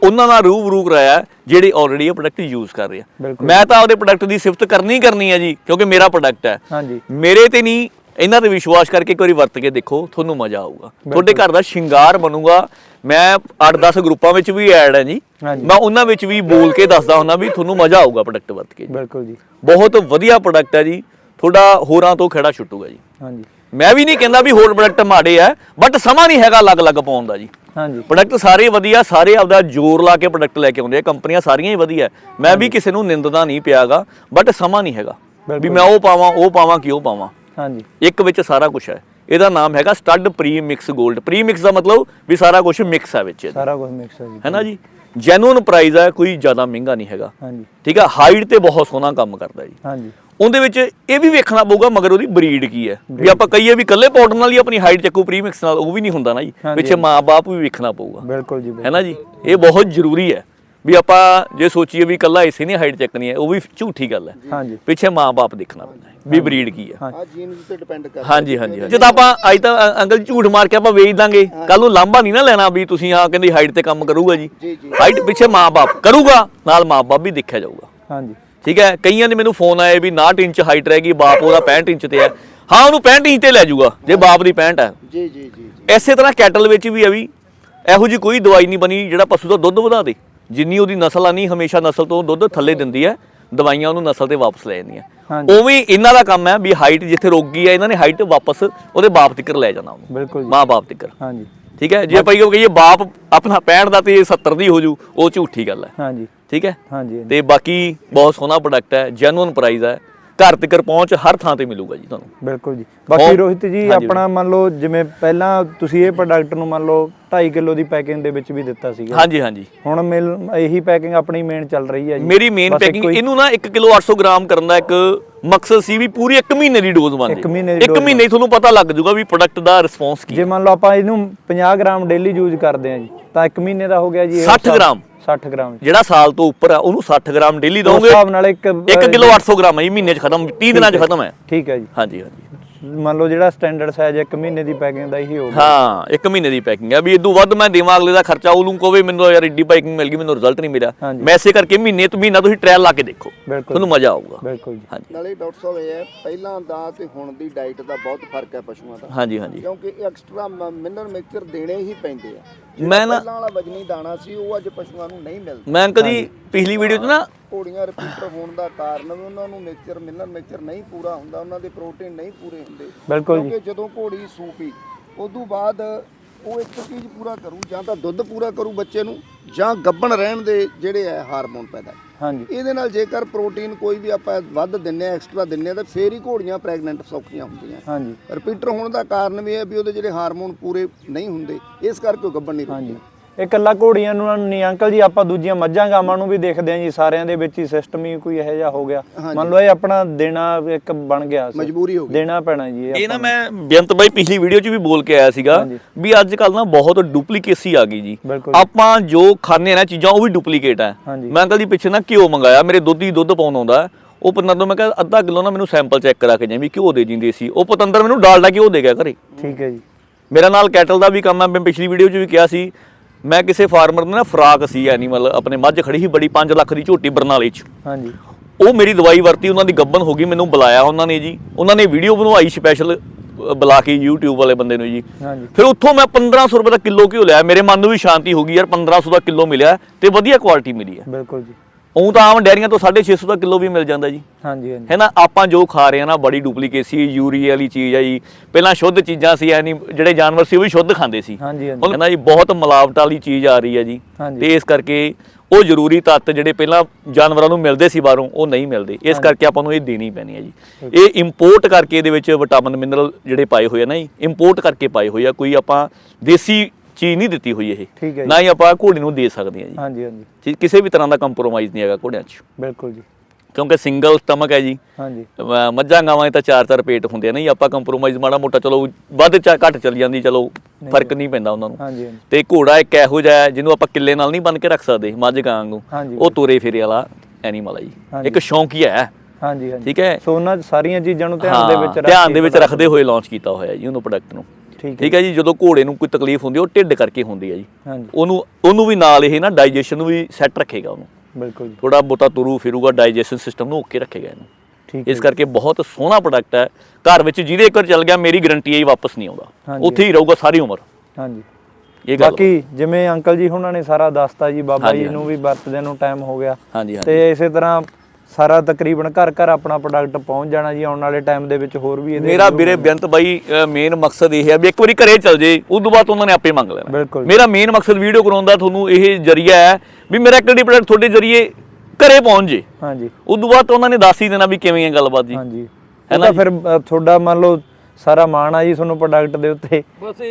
ਉਹਨਾਂ ਨਾਲ ਰੂਬਰੂ ਕਰਾਇਆ ਜਿਹੜੇ ਆਲਰੇਡੀ ਇਹ ਪ੍ਰੋਡਕਟ ਯੂਜ਼ ਕਰ ਰਹੇ ਆ। ਮੈਂ ਤਾਂ ਆਪਦੇ ਪ੍ਰੋਡਕਟ ਦੀ ਸਿਫਤ ਕਰਨੀ ਕਰਨੀ ਹੈ ਜੀ ਕਿਉਂਕਿ ਮੇਰਾ ਪ੍ਰੋਡਕਟ ਹੈ। ਹਾਂਜੀ। ਮੇਰੇ ਤੇ ਨਹੀਂ ਇਹਨਾਂ ਤੇ ਵਿਸ਼ਵਾਸ ਕਰਕੇ ਇੱਕ ਵਾਰੀ ਵਰਤ ਕੇ ਦੇਖੋ ਤੁਹਾਨੂੰ ਮਜ਼ਾ ਆਊਗਾ। ਤੁਹਾਡੇ ਘਰ ਦਾ ਸ਼ਿੰਗਾਰ ਬਣੂਗਾ। ਮੈਂ 8-10 ਗਰੁੱਪਾਂ ਵਿੱਚ ਵੀ ਐਡ ਹੈ ਜੀ। ਮੈਂ ਉਹਨਾਂ ਵਿੱਚ ਵੀ ਬੋਲ ਕੇ ਦੱਸਦਾ ਹੁੰਦਾ ਵੀ ਤੁਹਾਨੂੰ ਮਜ਼ਾ ਆਊਗਾ ਪ੍ਰੋਡਕਟ ਵਰਤ ਕੇ। ਬਿਲਕੁਲ ਜੀ। ਬਹੁਤ ਵਧੀਆ ਪ੍ਰੋਡਕਟ ਹੈ ਜੀ। ਤੁਹਾਡਾ ਹੋਰਾਂ ਤੋਂ ਖੇੜਾ ਛੁੱਟੂਗਾ ਜੀ। ਹਾਂਜੀ। ਮੈਂ ਵੀ ਨਹੀਂ ਕਹਿੰਦਾ ਵੀ ਹੋਰ ਪ੍ਰੋਡਕਟ ਮਾੜੇ ਆ ਬਟ ਸਮਾਂ ਨਹੀਂ ਹੈਗਾ ਅਲੱਗ-ਅਲੱਗ ਪਾਉਣ ਦਾ ਜੀ। ਹਾਂਜੀ। ਪ੍ਰੋਡਕਟ ਸਾਰੇ ਵਧੀਆ ਸਾਰੇ ਆਪਦਾ ਜ਼ੋਰ ਲਾ ਕੇ ਪ੍ਰੋਡਕਟ ਲੈ ਕੇ ਆਉਂਦੇ ਆ ਕੰਪਨੀਆਂ ਸਾਰੀਆਂ ਹੀ ਵਧੀਆ। ਮੈਂ ਵੀ ਕਿਸੇ ਨੂੰ ਨਿੰਦਦਾ ਨਹੀਂ ਪਿਆਗਾ ਬਟ ਸਮਾਂ ਨਹੀਂ ਹੈਗਾ। ਵੀ ਮੈਂ ਉਹ ਪਾਵਾਂ ਉਹ ਪਾਵਾਂ ਕਿ ਉਹ ਪਾਵਾਂ। ਹਾਂਜੀ। ਇੱਕ ਵਿੱਚ ਸਾਰਾ ਕੁਝ ਹੈ। ਇਹਦਾ ਨਾਮ ਹੈਗਾ ਸਟੱਡ ਪ੍ਰੀ ਮਿਕਸ 골ਡ ਪ੍ਰੀ ਮਿਕਸ ਦਾ ਮਤਲਬ ਵੀ ਸਾਰਾ ਕੁਝ ਮਿਕਸ ਹੈ ਵਿੱਚ ਇਹਦੇ। ਸਾਰਾ ਕੁਝ ਮਿਕਸ ਹੈ ਜੀ। ਹੈ ਨਾ ਜੀ? ਜੈਨੂਨ ਪ੍ਰਾਈਸ ਹੈ ਕੋਈ ਜ਼ਿਆਦਾ ਮਹਿੰਗਾ ਨਹੀਂ ਹੈਗਾ। ਹਾਂਜੀ। ਠੀਕ ਹੈ ਹਾਈਟ ਤੇ ਬਹੁਤ ਸੋਹਣਾ ਕੰਮ ਕਰਦਾ ਜੀ। ਹਾਂਜੀ। ਉਹਦੇ ਵਿੱਚ ਇਹ ਵੀ ਵੇਖਣਾ ਪਊਗਾ ਮਗਰ ਉਹਦੀ ਬਰੀਡ ਕੀ ਹੈ। ਵੀ ਆਪਾਂ ਕਹੀਏ ਵੀ ਕੱਲੇ ਪਾਊਡਰ ਨਾਲ ਹੀ ਆਪਣੀ ਹਾਈਟ ਚੱਕੂ ਪ੍ਰੀ ਮਿਕਸ ਨਾਲ ਉਹ ਵੀ ਨਹੀਂ ਹੁੰਦਾ ਨਾ ਜੀ। ਪਿੱਛੇ ਮਾਂ-ਬਾਪ ਵੀ ਵੇਖਣਾ ਪਊਗਾ। ਬਿਲਕੁਲ ਜੀ। ਹੈ ਨਾ ਜੀ? ਇਹ ਬਹੁਤ ਜ਼ਰੂਰੀ ਹੈ। ਵੀ ਆਪਾਂ ਜੇ ਸੋਚੀਏ ਵੀ ਕੱਲਾ ਇਸੇ ਨਹੀਂ ਹਾਈਟ ਚੱਕਣੀ ਹੈ ਉਹ ਵੀ ਝੂਠੀ ਗੱਲ ਹੈ। ਹਾਂਜੀ। ਪਿੱਛੇ ਮਾਂ-ਬਾਪ ਦੇਖਣਾ ਪੈਂਦਾ ਹੈ ਵੀ ਬਰੀਡ ਕੀ ਹੈ। ਆ ਜੀਨਸ ਤੇ ਡਿਪੈਂਡ ਕਰਦਾ ਹਾਂਜੀ ਹਾਂਜੀ ਹਾਂਜੀ। ਜਦੋਂ ਆਪਾਂ ਅੱਜ ਤਾਂ ਅੰਕਲ ਝੂਠ ਮਾਰ ਕੇ ਆਪਾਂ ਵੇਚ ਦਾਂਗੇ ਕੱਲ ਨੂੰ ਲਾਂਭਾ ਨਹੀਂ ਨਾ ਲੈਣਾ ਵੀ ਤੁਸੀਂ ਆ ਕਹਿੰਦੀ ਹਾਈਟ ਤੇ ਕੰਮ ਕਰੂਗਾ ਜੀ। ਜੀ, ਜੀ। ਹਾਈਟ ਪਿੱਛੇ ਮਾਂ-ਬਾਪ ਕਰੂਗਾ ਨਾਲ ਮਾਂ-ਬਾਪ ਵੀ ਦੇਖਿਆ ਜਾਊਗਾ। ਹਾਂਜੀ। ਠੀਕ ਹੈ? ਕਈਆਂ ਦੇ ਮੈਨੂੰ ਫੋਨ ਆਏ ਵੀ 59 ਇੰਚ ਹਾਈਟ ਰਹੇਗੀ ਬਾਪ ਉਹਦਾ 65 ਇੰਚ ਤੇ ਹੈ। ਹਾਂ ਉਹਨੂੰ 65 ਇੰਚ ਤੇ ਲੈ ਜਾਊਗਾ ਜੇ ਬਾਪ ਦੀ 65 ਹੈ। ਜੀ ਜੀ ਜੀ ਐਸੇ ਤਰ੍ਹਾਂ ਕੈਟਲ ਵਿੱਚ ਵੀ ਹੈ ਵੀ ਇਹੋ ਜੀ ਕੋਈ ਦਵਾਈ ਨਹੀਂ ਬਣੀ ਜਿਹੜਾ ਪਸ਼ੂ ਦਾ ਦੁੱਧ ਵਧਾ ਦੇ। ਜਿੰਨੀ ਉਹਦੀ ਨਸਲ ਆ ਨਹੀਂ ਹਮੇਸ਼ਾ ਨਸਲ ਤੋਂ ਦੁੱਧ ਥੱਲੇ ਦਿੰਦੀ ਹੈ ਦਵਾਈਆਂ ਉਹਨੂੰ ਨਸਲ ਤੇ ਵਾਪਸ ਲੈ ਜਾਂਦੀਆਂ। ਹਾਂਜੀ। ਉਵੇਂ ਹੀ ਇਹਨਾਂ ਦਾ ਕੰਮ ਹੈ ਵੀ ਹਾਈਟ ਜਿੱਥੇ ਰੋਗੀ ਹੈ ਇਹਨਾਂ ਨੇ ਹਾਈਟ ਵਾਪਸ ਉਹਦੇ ਬਾਪ ਤੱਕ ਲੈ ਜਾਣਾ ਉਹਨੂੰ। ਬਿਲਕੁਲ ਜੀ। ਮਾਂ ਬਾਪ ਤੱਕ ਹਾਂਜੀ। ਠੀਕ ਹੈ? ਜੇ ਆਪਾਂ ਇਹ ਕਹੀਏ ਬਾਪ ਆਪਣਾ 65 ਦਾ ਤੇ 70 ਦੀ ਹੋ ਜੂ ਉਹ ਝੂਠੀ ਗੱਲ ਹੈ। ਹਾਂਜੀ। ਠੀਕ ਹੈ? ਹਾਂਜੀ ਹਾਂਜੀ। ਤੇ ਬਾਕੀ ਬਹੁਤ ਸੋਹਣਾ ਪ੍ਰੋਡਕਟ ਹੈ ਜੈਨੂਇਨ ਪ੍ਰਾਈਸ ਹੈ। ਘਰ ਤੱਕ ਪਹੁੰਚ ਹਰ ਥਾਂ ਤੇ ਮਿਲੂਗਾ ਜੀ ਤੁਹਾਨੂੰ। ਬਿਲਕੁਲ ਜੀ। ਬਾਕੀ ਰੋਹਿਤ ਜੀ ਆਪਣਾ ਮੰਨ ਲਓ ਜਿਵੇਂ ਪਹਿਲਾਂ ਤੁਸੀਂ ਇਹ ਪ੍ਰੋਡਕਟ ਨੂੰ ਮੰਨ ਲਓ 2.5 ਕਿਲੋ ਦੀ ਪੈਕਿੰਗ ਦੇ ਵਿੱਚ ਵੀ ਦਿੱਤਾ ਸੀਗਾ। ਹਾਂਜੀ ਹਾਂਜੀ। ਹੁਣ ਮਿਲ ਇਹੀ ਪੈਕਿੰਗ ਆਪਣੀ ਮੇਨ ਚੱਲ ਰਹੀ ਹੈ ਜੀ। ਮੇਰੀ ਮੇਨ ਪੈਕਿੰਗ ਇਹਨੂੰ ਨਾ 1 ਕਿਲੋ 800 ਗ੍ਰਾਮ ਕਰਨ ਦਾ ਇੱਕ ਮਕਸਦ ਸੀ ਵੀ ਪੂਰੀ 1 ਮਹੀਨੇ ਦੀ ਡੋਜ਼ ਬਣਦੀ ਇੱਕ ਮਹੀਨੇ ਦੀ ਇੱਕ dose ਮਹੀਨੇ 'ਚ ਤੁਹਾਨੂੰ ਪਤਾ ਲੱਗ ਜਾਊਗਾ ਵੀ ਪ੍ਰੋਡਕਟ ਦਾ ਰਿਸਪੌਂਸ ਕੀ ਜੇ ਮੰਨ ਲਓ ਆਪਾਂ ਇਹਨੂੰ 50 ਗ੍ਰਾਮ ਡੇਲੀ ਯੂਜ਼ ਕਰਦੇ ਹਾਂ ਜੀ ਤਾਂ 1 ਮਹੀਨੇ ਦਾ ਹੋ ਗਿਆ ਜੀ ਇਹ 60 ਗ੍ਰਾਮ। 60 ਗ੍ਰਾਮ। ਜਿਹੜਾ ਸਾਲ ਤੋਂ ਉੱਪਰ ਆ ਉਹਨੂੰ 60 ਗ੍ਰਾਮ ਡੇਲੀ ਦੋਗੇ ਹਿਸਾਬ ਨਾਲ ਇੱਕ 1 ਕਿਲੋ 800 ਗ੍ਰਾਮ ਹੈ ਇਹ ਮਹੀਨੇ 'ਚ ਖਤਮ 30 ਦਿਨਾਂ 'ਚ ਖਤਮ ਹੈ। ਠੀਕ ਹੈ ਜੀ। ਹਾਂਜੀ ਹਾਂਜੀ। ਮੰਨ ਲਓ ਜਿਹੜਾ ਸਟੈਂਡਰਡ ਸਾਈਜ਼ 1 ਮਹੀਨੇ ਦੀ ਪੈਕਿੰਗ ਦਾ ਹੀ ਹੋਊਗਾ। ਹਾਂ 1 ਮਹੀਨੇ ਦੀ ਪੈਕਿੰਗ ਹੈ ਵੀ ਇਦੋਂ ਵੱਧ ਮੈਂ ਦੇਵਾਂ ਅਗਲੇ ਦਾ ਖਰਚਾ ਉਹਨੂੰ ਕਹਵੇ ਮੈਨੂੰ ਯਾਰ ਏਡੀ ਪੈਕਿੰਗ ਮਿਲ ਗਈ ਮੈਨੂੰ ਰਿਜ਼ਲਟ ਨਹੀਂ ਮਿਲਿਆ। ਹਾਂਜੀ। ਮੈਂ ਇਸੇ ਕਰਕੇ ਮਹੀਨੇ ਤੋਂ ਮਹੀਨਾ ਤੁਸੀਂ ਟ੍ਰਾਇਲ ਲਾ ਕੇ ਦੇਖੋ। ਤੁਹਾਨੂੰ ਮਜ਼ਾ ਆਊਗਾ। ਬਿਲਕੁਲ ਜੀ। ਹਾਂਜੀ। ਨਾਲੇ ਡਾਕਟਰ ਸਾਹਿਬ ਇਹ ਹੈ ਪਹਿਲਾਂ ਦਾ ਤੇ ਹੁਣ ਦੀ ਡਾਈਟ ਦਾ ਬਹੁਤ ਫ਼ਰਕ ਹੈ ਪਸ਼ੂਆਂ ਦਾ। ਹਾਂਜੀ ਹਾਂਜੀ। ਕਿਉਂਕਿ ਐਕਸਟਰਾ ਮਿਨਰਲ ਮਿਕਸਚਰ ਦੇਣੇ ਹੀ ਪੈਂਦੇ ਆ। ਮੈਂ ਨਾ ਪਹਿਲਾਂ ਵਾਲਾ ਵਜਨੀ ਦਾਣਾ ਸੀ ਉਹ ਅੱਜ ਪਸ਼ੂਆਂ ਨੂੰ ਨਹੀਂ ਮਿਲਦਾ। ਮੈਂ ਅੰਕਲ ਜੀ ਪਿਛਲੀ ਵੀਡੀਓ 'ਚ ਨਾ ਘੋੜੀਆਂ ਰਿਪੀਟਰ ਹੋਣ ਦਾ ਕਾਰਨ ਵੀ ਉਹਨਾਂ ਨੂੰ ਮਿਕਸਚਰ ਮਿਨਰਲ ਮਿਕਸਚਰ ਨਹੀਂ ਪੂਰਾ ਹੁੰਦਾ ਉਹਨਾਂ ਦੇ ਪ੍ਰੋਟੀਨ ਨਹੀਂ ਪੂਰੇ ਹੁੰਦੇ। ਬਿਲਕੁਲ ਜੀ। ਕਿਉਂਕਿ ਜਦੋਂ ਘੋੜੀ ਸੂਪੀ ਉਦੋਂ ਬਾਅਦ ਉਹ ਇੱਕ ਚੀਜ਼ ਪੂਰਾ ਕਰੂ ਜਾਂ ਤਾਂ ਦੁੱਧ ਪੂਰਾ ਕਰੂ ਬੱਚੇ ਨੂੰ ਜਾਂ ਗੱਭਣ ਰਹਿਣ ਦੇ ਜਿਹੜੇ ਹੈ ਹਾਰਮੋਨ ਪੈਦਾ ਹਾਂਜੀ। ਇਹਦੇ ਨਾਲ ਜੇਕਰ ਪ੍ਰੋਟੀਨ ਕੋਈ ਵੀ ਆਪਾਂ ਵੱਧ ਦਿੰਨੇ ਆ ਐਕਸਟਰਾ ਦਿੰਨੇ ਆ ਤਾਂ ਫੇਰ ਹੀ ਘੋੜੀਆਂ ਪ੍ਰੈਗਨੈਂਟ ਸੌਖੀਆਂ ਹੁੰਦੀਆਂ। ਹਾਂਜੀ। ਰਿਪੀਟਰ ਹੋਣ ਦਾ ਕਾਰਨ ਵੀ ਹੈ ਵੀ ਉਹਦੇ ਜਿਹੜੇ ਹਾਰਮੋਨ ਪੂਰੇ ਨਹੀਂ ਹੁੰਦੇ ਇਸ ਕਰਕੇ ਉਹ ਗੱਭਣ ਨਹੀਂ ਹਾਂਜੀ। ਰੁਕਦੀਆਂ। ਇਹ ਇਕੱਲਾ ਘੋੜੀਆਂ ਨੂੰ ਨਹੀਂ ਅੰਕਲ ਜੀ ਆਪਾਂ ਦੂਜੀਆਂ ਮੱਝਾਂ ਗਾਵਾਂ ਨੂੰ ਵੀ ਦੇਖਦੇ ਹਾਂ ਜੀ ਸਾਰਿਆਂ ਦੇ ਵਿੱਚ ਹੀ ਸਿਸਟਮ ਹੀ ਕੋਈ ਇਹੋ ਜਿਹਾ ਹੋ ਗਿਆ। ਮੰਨ ਲਓ ਇਹ ਆਪਣਾ ਦੇਣਾ ਇੱਕ ਬਣ ਗਿਆ ਸੀ। ਮਜਬੂਰੀ ਹੋ ਗਈ। ਦੇਣਾ ਪੈਣਾ ਜੀ ਇਹ ਇਹ ਨਾ ਮੈਂ ਬੇਅੰਤ ਬਾਈ ਪਿਛਲੀ ਵੀਡੀਓ 'ਚ ਵੀ ਬੋਲ ਕੇ ਆਇਆ ਸੀਗਾ ਵੀ ਅੱਜ ਕੱਲ ਨਾ ਬਹੁਤ ਡੁਪਲੀਕੇਸੀ ਆ ਗਈ ਜੀ। ਆਪਾਂ ਜੋ ਆ ਨਾ ਚੀਜ਼ਾਂ ਉਹ ਵੀ ਡੁਪਲੀਕੇਟ ਆ। ਮੈਂ ਅੰਕਲ ਜੀ ਪਿੱਛੇ ਨਾ ਘਿਓ ਮੰਗਾਇਆ ਮੇਰੇ ਦੁੱਧ ਹੀ ਦੁੱਧ ਪਾਉਣ ਆਉਂਦਾ। ਉਹ ਪਤੰਦਰ ਮੈਂ ਕਿਹਾ ਅੱਧਾ ਕਿਲੋ ਨਾ ਮੈਨੂੰ ਸੈਂਪਲ ਚੈੱਕ ਕਰਾ ਕੇ ਜਾਈਂ ਵੀ ਘਿਓ ਦੇ ਜਿੰਦੇ ਸੀ। ਉਹ ਪਤੰਦਰ ਮੈਨੂੰ ਡਾਲਡਾ ਘਿਓ ਦੇ ਗਿਆ ਘਰੇ। ਠੀਕ ਹੈ ਜੀ। ਮੇਰਾ ਨਾਲ ਕੈਟਲ ਦਾ ਵੀ ਕੰਮ ਹੈ ਮੈਂ ਪਿਛਲੀ ਵੀਡੀਓ 'ਚ ਵੀ ਕਿਹਾ ਸੀ ਮੈਂ ਕਿਸੇ ਫਾਰਮਰ ਨੇ ਨਾ ਫਰਾਕ ਸੀ ਐਨੀਮਲ ਆਪਣੇ ਮੱਝ ਖੜੀ ਸੀ ਬੜੀ 5 ਲੱਖ ਦੀ ਝੋਟੀ ਬਰਨਾਲੇ 'ਚ। ਹਾਂਜੀ। ਉਹ ਮੇਰੀ ਦਵਾਈ ਵਰਤੀ ਉਹਨਾਂ ਦੀ ਗੱਬਨ ਹੋ ਗਈ ਮੈਨੂੰ ਬੁਲਾਇਆ ਉਹਨਾਂ ਨੇ ਜੀ। ਉਹਨਾਂ ਨੇ ਵੀਡੀਓ ਬਣਵਾਈ ਸਪੈਸ਼ਲ ਬੁਲਾ ਕੇ YouTube ਵਾਲੇ ਬੰਦੇ ਨੂੰ ਜੀ। ਹਾਂਜੀ। ਫਿਰ ਉੱਥੋਂ ਮੈਂ 1500 ਰੁਪਏ ਦਾ ਕਿਲੋ ਘਿਓ ਲਿਆ ਮੇਰੇ ਮਨ ਨੂੰ ਵੀ ਸ਼ਾਂਤੀ ਹੋ ਗਈ ਯਾਰ 1500 ਦਾ ਕਿਲੋ ਮਿਲਿਆ ਤੇ ਵਧੀਆ ਕੁਆਲਿਟੀ ਮਿਲੀ ਹੈ। ਬਿਲਕੁਲ ਜੀ। ਉਹ ਤਾਂ ਆਮ ਡੈਰੀਆਂ ਤੋਂ 650 ਦਾ ਕਿਲੋ ਵੀ ਮਿਲ ਜਾਂਦਾ ਜੀ। ਹਾਂਜੀ ਹਾਂਜੀ। ਹੈ ਨਾ? ਆਪਾਂ ਜੋ ਖਾ ਰਹੇ ਆ ਨਾ ਬੜੀ ਡੁਪਲੀਕੇਸੀ ਯੂਰੀਆ ਵਾਲੀ ਚੀਜ਼ ਆ ਜੀ। ਪਹਿਲਾਂ ਸ਼ੁੱਧ ਚੀਜ਼ਾਂ ਸੀ ਐ ਨਹੀਂ ਜਿਹੜੇ ਜਾਨਵਰ ਸੀ ਉਹ ਵੀ ਸ਼ੁੱਧ ਖਾਂਦੇ ਸੀ। ਹਾਂਜੀ ਹਾਂਜੀ। ਹੈ ਨਾ ਜੀ? ਬਹੁਤ ਮਿਲਾਵਟ ਵਾਲੀ ਚੀਜ਼ ਆ ਰਹੀ ਹੈ ਜੀ। ਹਾਂਜੀ। ਤੇ ਇਸ ਕਰਕੇ ਉਹ ਜ਼ਰੂਰੀ ਤੱਤ ਜਿਹੜੇ ਪਹਿਲਾਂ ਜਾਨਵਰਾਂ ਨੂੰ ਮਿਲਦੇ ਸੀ ਬਾਹਰੋਂ ਉਹ ਨਹੀਂ ਮਿਲਦੇ। ਇਸ ਕਰਕੇ ਆਪਾਂ ਨੂੰ ਇਹ ਦੇਣੀ ਪੈਣੀ ਹੈ ਜੀ। ਇਹ ਇੰਪੋਰਟ ਕਰਕੇ ਇਹਦੇ ਵਿੱਚ ਵਿਟਾਮਿਨ ਮਿਨਰਲ ਜਿਹੜੇ ਪਾਏ ਹੋਏ ਆ ਨਾ ਜੀ ਇੰਪੋਰਟ ਕਰਕੇ ਪਾਏ ਹੋਏ ਆ। ਕੋਈ ਆਪਾਂ ਦੇਸੀ ਚੀਜ਼ ਨਹੀਂ ਦਿੱਤੀ ਹੋਈ ਇਹ। ਠੀਕ ਹੈ ਜੀ। ਨਾ ਹੀ ਆਪਾਂ ਘੋੜੇ ਨੂੰ ਦੇ ਸਕਦੇ ਹਾਂ ਜੀ। ਹਾਂਜੀ ਹਾਂਜੀ। ਕਿਸੇ ਵੀ ਤਰ੍ਹਾਂ ਦਾ ਕੰਪਰੋਮਾਈਜ਼ ਨਹੀਂ ਹੈਗਾ ਘੋੜਿਆਂ 'ਚ। ਬਿਲਕੁਲ ਜੀ। ਕਿਉਂਕਿ ਸਿੰਗਲ ਸਟਮਕ ਹੈ ਜੀ। ਹਾਂਜੀ। ਅਹ ਮੱਝਾਂ ਗਾਵਾਂ ਦੇ ਤਾਂ ਚਾਰ ਚਾਰ ਪੇਟ ਹੁੰਦੇ ਆ ਆਪਾਂ ਕੰਪਰੋਮਾਈਜ਼ ਮਾੜਾ ਮੋਟਾ ਚਲੋ ਵੱਧ ਚਾ ਘੱਟ ਚੱਲ ਜਾਂਦੀ ਚਲੋ ਫ਼ਰਕ ਨਹੀਂ ਪੈਂਦਾ ਉਹਨਾਂ ਨੂੰ। ਹਾਂਜੀ ਹਾਂਜੀ। ਤੇ ਘੋੜਾ ਇੱਕ ਇਹੋ ਜਿਹਾ ਹੈ ਜਿਹਨੂੰ ਆਪਾਂ ਕਿੱਲੇ ਨਾਲ ਨਹੀਂ ਬੰਨ ਕੇ ਰੱਖ ਸਕਦੇ ਮੱਝ ਗਾਂ ਵਾਂਗੂ। ਹਾਂਜੀ। ਉਹ ਤੁਰੇ ਫਿਰੇ ਵਾਲਾ ਐਨੀਮਲ ਹੈ ਜੀ। ਹਾਂਜੀ। ਇੱਕ ਸ਼ੌਂਕੀਆ ਹੈ ਹਾਂਜੀ ਹਾਂਜੀ। ਠੀਕ ਹੈ? ਸੋ ਉਹਨਾਂ ਸਾਰੀਆਂ ਚੀਜ਼ਾਂ ਨੂੰ ਧਿਆਨ ਦੇ ਵਿੱਚ ਹਾਂ, ਰੱਖ ਧਿਆਨ ਦੇ ਵਿੱਚ ਰੱਖਦੇ ਹੋਏ ਲਾਂਚ ਕੀਤਾ ਹੋਇਆ ਜੀ ਉਹਨੂੰ ਪ੍ਰੋਡਕਟ ਨੂੰ। ਠੀਕ ਹੈ ਠੀਕ ਹੈ ਜੀ ਜਦੋਂ ਘੋੜੇ ਨੂੰ ਕੋਈ ਤਕਲੀਫ ਹੁੰਦੀ ਹੈ ਉਹ ਢਿੱਡ ਕਰਕੇ ਹੁੰਦੀ ਹੈ ਜੀ। ਉਹਨੂੰ ਉਹਨੂੰ ਵੀ ਨਾਲ ਇਹ ਨਾ ਡਾਈਜੈਸ਼ਨ ਨੂੰ ਵੀ ਸੈੱਟ ਰੱਖੇਗਾ ਉਹਨੂੰ। ਬਿਲਕੁਲ ਜੀ। ਥੋੜਾ ਬੋਤਾ ਤੁਰੂ ਫਿਰੂਗਾ ਡਾਈਜੈਸ਼ਨ ਸਿਸਟਮ ਨੂੰ ਓਕੇ ਰੱਖੇਗਾ ਇਹਨੂੰ। ਠੀਕ ਇਸ ਕਰਕੇ ਬਹੁਤ ਸੋਹਣਾ ਪ੍ਰੋਡਕਟ ਹੈ। ਘਰ ਵਿੱਚ ਜਿਹਦੇ ਇੱਕ ਵਾਰ ਚੱਲ ਗਿਆ ਮੇਰੀ ਗਾਰੰਟੀ ਹੈ ਹੀ ਵਾਪਸ ਨਹੀਂ ਆਉਂਦਾ। ਉੱਥੇ ਹੀ ਰਹੂਗਾ ਸਾਰੀ ਉਮਰ। ਹਾਂਜੀ। ਇਹ ਗੱਲ ਬਾਕੀ ਜਿਵੇਂ ਅੰਕਲ ਜੀ ਹੁਣਾਂ ਨੇ ਸਾਰਾ ਦੱਸਤਾ ਜੀ ਬਾਬਾ ਜੀ ਨੂੰ ਵੀ ਵਰਤਦੇ ਨੂੰ ਟਾਈਮ ਹੋ ਗਿਆ। ਤੇ ਇਸੇ ਤਰ੍ਹਾਂ ਸਾਰਾ ਤਕਰੀਬਨ ਘਰ ਘਰ ਆਪਣਾ ਪ੍ਰੋਡਕਟ ਪਹੁੰਚ ਜਾਣਾ ਜੀ ਆਉਣ ਵਾਲੇ ਟਾਈਮ ਦੇ ਵਿੱਚ ਹੋਰ ਵੀ ਇਹਦੇ ਮੇਰਾ ਵੀਰੇ ਬੇਅੰਤ ਬਾਈ ਮੇਨ ਮਕਸਦ ਇਹ ਹੈ ਵੀ ਇੱਕ ਵਾਰੀ ਘਰੇ ਚੱਲ ਜੇ ਉਸ ਤੋਂ ਬਾਅਦ ਉਹਨਾਂ ਨੇ ਆਪੇ ਮੰਗ ਲੈਣਾ। ਬਿਲਕੁਲ ਮੇਰਾ ਮੇਨ ਮਕਸਦ ਵੀਡੀਓ ਕਰਾਉਣ ਦਾ ਤੁਹਾਨੂੰ ਇਹ ਜਰੀਆ ਹੈ ਵੀ ਮੇਰਾ ਵਾਰੀ ਪ੍ਰੋਡਕਟ ਤੁਹਾਡੇ ਜਰੀਏ ਘਰੇ ਪਹੁੰਚ ਜੇ। ਹਾਂਜੀ। ਉਸ ਤੋਂ ਬਾਅਦ ਉਹਨਾਂ ਨੇ ਦੱਸ ਹੀ ਦੇਣਾ ਵੀ ਕਿਵੇਂ ਹੈ ਗੱਲਬਾਤ ਜੀ। ਹਾਂਜੀ। ਇਹ ਤਾਂ ਫਿਰ ਤੁਹਾਡਾ ਮੰਨ ਲਓ ਸਾਰਾ ਮਾਣ ਆ ਜੀ ਤੁਹਾਨੂੰ ਪ੍ਰੋਡਕਟ ਦੇ ਉੱਤੇ।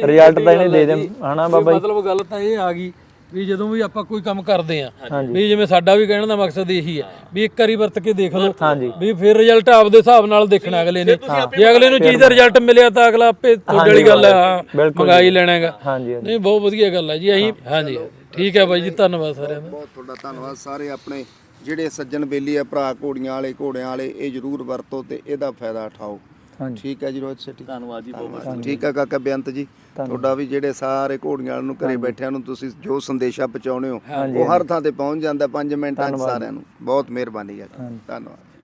ਰਿਜ਼ਲਟ ਤਾਂ ਇਹਨੇ ਗੱਲ ਦੇ ਹੈ ਦੇ। ਹਨਾ ਬਾਬਾ ਜੀ? ਮਤਲਬ ਗੱਲ ਤਾਂ ਇਹ ਆ ਗਈ ਵੀ ਜਦੋਂ ਵੀ ਆਪਾਂ ਕੋਈ ਕੰਮ ਕਰਦੇ ਆ। ਵੀ ਜਿਵੇਂ ਸਾਡਾ ਵੀ ਕਹਿਣ ਦਾ ਮਕਸਦ ਇਹੀ ਹੈ ਵੀ ਇੱਕ ਵਾਰੀ ਵਰਤ ਕੇ ਦੇਖ ਲਓ। ਵੀ ਫਿਰ ਰਿਜ਼ਲਟ ਆਪਦੇ ਹਿਸਾਬ ਨਾਲ ਦੇਖਣਾ ਅਗਲੇ ਨੇ। ਜੇ ਅਗਲੇ ਨੂੰ ਚੀਜ਼ ਦਾ ਰਿਜ਼ਲਟ ਮਿਲਿਆ ਤਾਂ ਅਗਲਾ ਆਪੇ ਤੁਹਾਡੇ ਵਾਲੀ ਗੱਲ ਹੈ ਹਾਂ ਬਿਲਕੁਲ ਮੰਗਾ ਹੀ ਲੈਣਾ ਹੈਗਾ। ਹਾਂਜੀ ਹਾਂਜੀ। ਨਹੀਂ ਬਹੁਤ ਵਧੀਆ ਗੱਲ ਹੈ ਜੀ ਅਸੀਂ ਹਾਂਜੀ ਠੀਕ ਹੈ ਬਾਈ ਜੀ ਧੰਨਵਾਦ ਸਾਰਿਆਂ ਦਾ। ਬਹੁਤ ਤੁਹਾਡਾ ਧੰਨਵਾਦ ਸਾਰੇ ਆਪਣੇ ਜਿਹੜੇ ਸੱਜਣ ਬੇਲੀ ਆ ਭਰਾ ਘੋੜੀਆਂ ਵਾਲੇ ਘੋੜਿਆਂ ਵਾਲੇ ਇਹ ਜ਼ਰੂਰ ਵਰਤੋ ਤੇ ਇਹਦਾ ਫਾਇਦਾ ਉਠਾਓ। ਹਾਂਜੀ। ਠੀਕ ਹੈ ਜੀ ਰੋਹਿਤ ਸੇਠੀ ਧੰਨਵਾਦ ਜੀ ਬਹੁਤ ਧੰਨਵਾਦ। ਠੀਕ ਹੈ ਕਾਕਾ ਬੇਅੰਤ ਜੀ। ਤੁਹਾਡਾ ਵੀ ਜਿਹੜੇ ਸਾਰੇ ਘੋੜੀਆਂ ਵਾਲਿਆਂ ਨੂੰ ਘਰੇ ਬੈਠਿਆਂ ਨੂੰ ਤੁਸੀਂ ਜੋ ਸੰਦੇਸ਼ਾ ਪਹੁੰਚਾਉਣੇ ਹੋ ਉਹ ਹਰ ਥਾਂ ਤੇ ਪਹੁੰਚ ਜਾਂਦਾ 5 ਮਿੰਟਾਂ 'ਚ ਸਾਰਿਆਂ ਨੂੰ। ਬਹੁਤ ਮਿਹਰਬਾਨੀ ਹੈ ਧੰਨਵਾਦ।